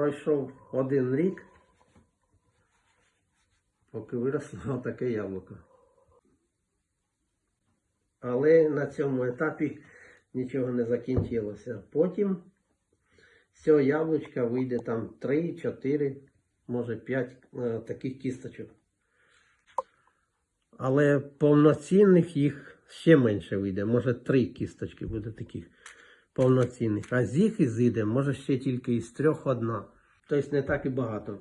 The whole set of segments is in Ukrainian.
пройшов один рік, поки виросло таке яблуко. Але на цьому етапі нічого не закінчилося. Потім з цього яблучка вийде там 3, 4, може 5 е, таких кісточок. Але повноцінних їх ще менше вийде. Може 3 кісточки буде таких повноцінних. А з їх і зійде, може ще тільки із трьох одна. Тобто не так і багато.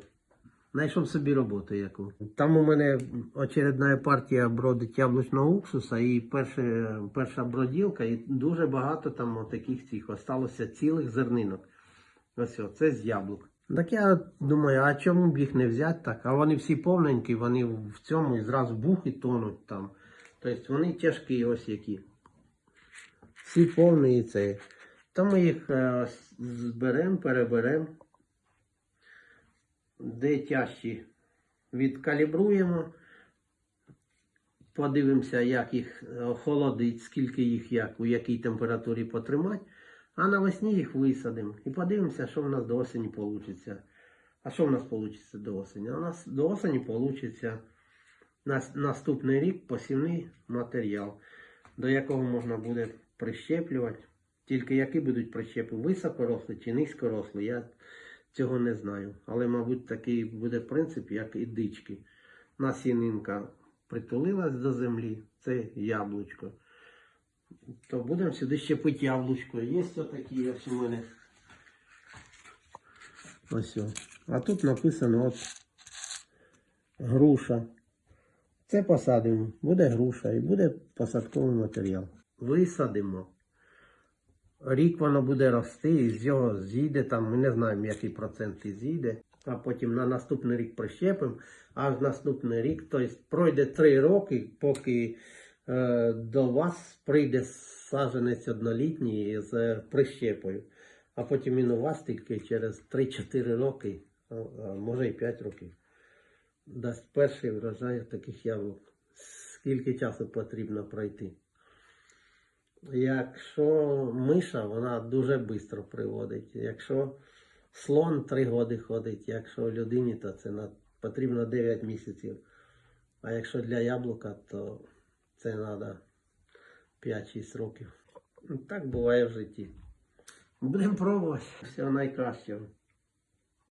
Знайшов собі роботу яку. Там у мене очередна партія бродить яблучного уксуса і перша, перша броділка, і дуже багато там таких цих. Осталося цілих зернинок. Ось це з яблук. Так я думаю, а чому б їх не взяти так? А вони всі повненькі, вони в цьому і зразу бух і тонуть там. Тобто вони тяжкі ось які. Всі повні і це. То ми їх е, зберемо, переберемо. Де тяжчі відкалібруємо. Подивимося, як їх охолодить, скільки їх як, у якій температурі потримати. А навесні їх висадимо. І подивимося, що в нас до осені вийде. А що в нас вийде до осені? У нас до осені вийде наступний рік посівний матеріал, до якого можна буде прищеплювати. Тільки які будуть прищепи, високорослі чи низькорослі, я цього не знаю. Але, мабуть, такий буде принцип, як і дички. Насінинка притулилась до землі, це яблучко. То будемо сюди щепити яблучко. Є такі ось у мене. Ось. о. А тут написано от груша. Це посадимо. Буде груша і буде посадковий матеріал. Висадимо. Рік воно буде рости, і з його зійде там, ми не знаємо, який процент і зійде. А потім на наступний рік прищепимо, а в наступний рік, тобто пройде 3 роки, поки е, до вас прийде саджанець однолітній з прищепою. А потім він у вас тільки через 3-4 роки, може і 5 років, дасть перший врожай таких яблук. Скільки часу потрібно пройти? Якщо миша, вона дуже швидко приводить. Якщо слон 3 роки ходить, якщо людині, то це на, потрібно 9 місяців. А якщо для яблука, то це треба 5-6 років. Так буває в житті. Будемо пробувати. Всього найкращого.